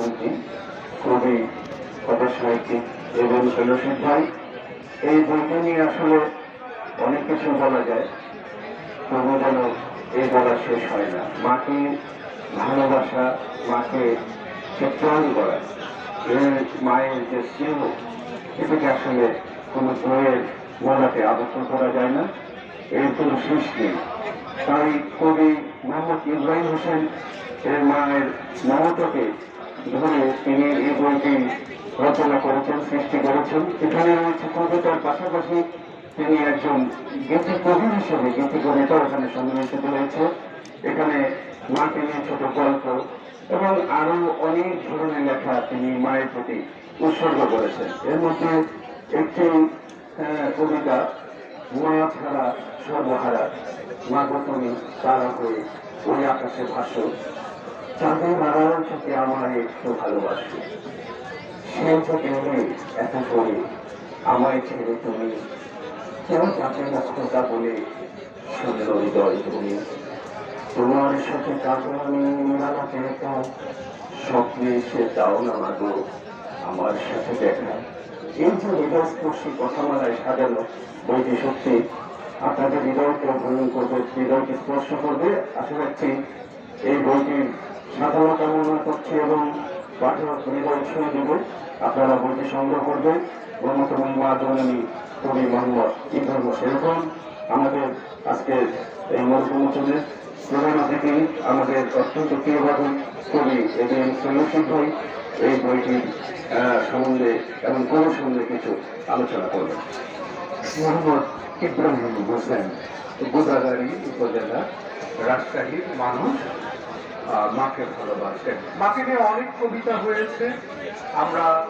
কবি কবি কথা সাহিত্যিক এবং ফেলোশিপ ভাই এই বইটা নিয়ে আসলে অনেক কিছু বলা যায় তবু যেন এই বলা শেষ হয় না। মাকে ভালোবাসা, মাকে চিত্রায়ন করা, এর মায়ের যে স্নেহ, এটাকে আসলে কোনো বইয়ের বলাতে আবদ্ধ করা যায় না। এর কোনো শেষ নেই। তাই কবি মোহাম্মদ ইব্রাহিম হোসেন এর মায়ের মমতাকে ধরে তিনি এই বইটি রচনা করেছেন, সৃষ্টি করেছেন। এখানে রয়েছে কবিতার পাশাপাশি তিনি একজন গীতি কবি হিসেবে গীতি কবিতাও এখানে সন্নিবেশিত হয়েছে। এখানে মাকে নিয়ে ছোট গল্প এবং আরও অনেক ধরনের লেখা তিনি মায়ের প্রতি উৎসর্গ করেছেন। এর মধ্যে একটি কবিতা, মা ছাড়া সর্বহারা, মা তুমি তারা হয়ে ওই আকাশে ভাসো চাঁদের আড়াল থেকে আমার একটু ভালোবাসো। সে থেকে নেই এত করে আমায় ছেড়ে তুমি কেউ না খোঁজা বলে সুন্দর হৃদয় তুমি? তোমার সাথে কাজে আমি, মেলাতে একা। স্বপ্নে এসে দাও না মাগো, আমার সাথে দেখা। এই যে হৃদয়স্পর্শী কথামালায় সাজানো বইটি সত্যি, আপনাদের হৃদয়কে ভ্রমণ করবে, হৃদয়কে স্পর্শ করবে, আশা রাখছি এই বইটির সাধারণ কামনা করছি এবং পাঠক হৃদয় ছুঁয়ে দেবে আপনারা বইটি সংগ্রহ করবেন। ব্রহ্মতম মা জননী কবি মোহাম্মদ ইব্রাহিম সেরকম আমাদের আজকে এই মরুপ্রমোচনের প্রধান অতিথি আমাদের অত্যন্ত প্রিয়ভাবে কবি এবং সৈন্যসিক ভাই। এই বইটির আহ, সম্বন্ধে এবং কোন সম্বন্ধে কিছু আলোচনা করবেন। মোহাম্মদ ইব্রাহিম হোসেন গোদাগাড়ি উপজেলা রাজশাহীর মানুষ। মাকে ভালোবাসেন। মাকে নিয়ে অনেক কবিতা হয়েছে। আমরা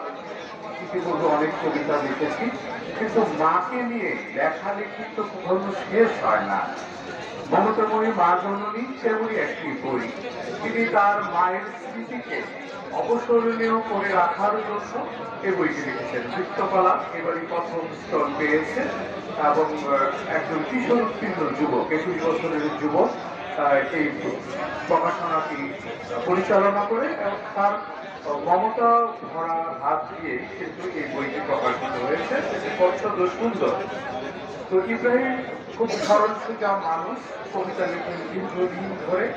ইতিপূর্বে অনেক কবিতা লিখেছি। কিন্তু মাকে নিয়ে লেখালেখি তো কখনো শেষ হয় না। মমতাময়ী মা জননী সেমনি একটি বই। তিনি তার মায়ের স্মৃতিকে অবসরণীয় করে রাখার জন্য এই বইটি লিখেছেন। চিত্রকলা এবারই প্রথম স্টল পেয়েছে এবং একজন কিশোর উত্তীর্ণ যুবক, একুশ বছরের যুবক। এই প্রকাশনাটি পরিচালনা করে এবং তার মমতা ভরা হাত দিয়ে কিন্তু এই বইটি প্রকাশিত হয়েছে। অত্যন্ত সুন্দর তো ইব্রাহিম খুব সরল সোজা মানুষ কবিতা লিখেন দীর্ঘদিন ধরে।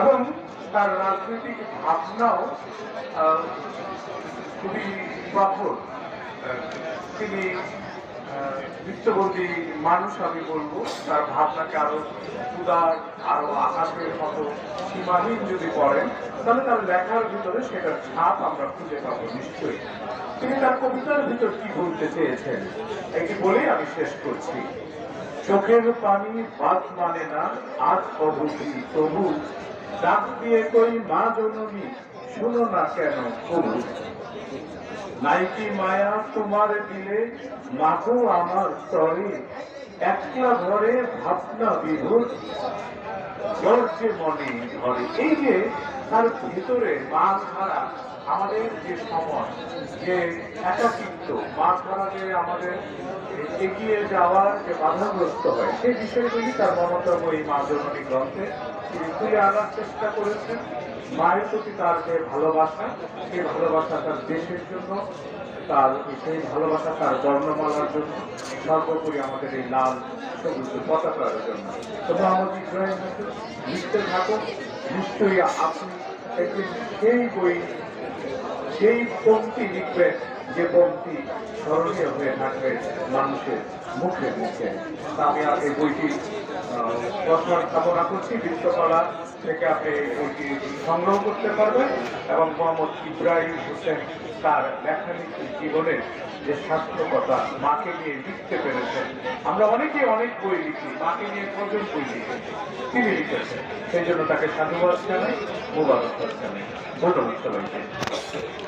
এবং তার রাজনৈতিক ভাবনাও খুবই আহ, তিনি মানুষ আমি বলব, তার ভাবনাকে আরও উদার, আরও আকাশের মতো সীমাহীন যদি করেন, তাহলে তার লেখার ভিতরে সেটার ছাপ আমরা খুঁজে পাবো নিশ্চয়ই। তিনি তার কবিতার ভিতর কি বলতে চেয়েছেন এটি বলেই আমি শেষ করছি। চোখের পানি বাদ মানে না আজ অবধি তবু। ডাক দিয়ে কই মা জননী, শুনো না কেন কবু নাইকি মায়া তোমার দিলে মাথো আমার তরে একলা ঘরে ভাবনা বিভূত মনে ধরে। এই যে তার ভিতরে মাছ ধরা আমাদের যে সময়, যে একাকিত্ব মাছ ধরা যে আমাদের এগিয়ে যাওয়ার যে বাধাগ্রস্ত হয়, সেই বিষয়গুলি তার মমতাময়ী মা জননী গ্রন্থে তিনি তুলে আনার চেষ্টা করেছেন। মায়ের প্রতি তার যে ভালোবাসা, সেই ভালোবাসা তার দেশের জন্য, তার সেই ভালোবাসা তার বর্ণমালার জন্য, সর্বোপরি আমাদের এই লাল, সবুজ পতাকার জন্য। তো মোহাম্মদ ইব্রাহিম লিখতে থাকুন নিশ্চয়ই আপনি একদিন সেই বই সেই পঙ্ক্তি লিখবেন যে পঙ্ক্তি স্মরণীয় হয়ে থাকবে মানুষের মুখে মুখে। আমি আর এই বইটি প্রসার কামনা করছি। বিশ্বকলা থেকে আপনি এই বইটি সংগ্রহ করতে পারবেন এবং মোহাম্মদ ইব্রাহিম হোসেন তার লেখালেখি জীবনের যে সার্থকতা মাকে নিয়ে লিখতে পেরেছেন। আমরা অনেকে অনেক বই লিখি, মাকে নিয়ে কজন বই লিখেছি? তিনি লিখেছেন। সেই জন্য তাকে সাধুবাদ জানাই, মোবারক জানাই। ধন্যবাদ সবাইকে।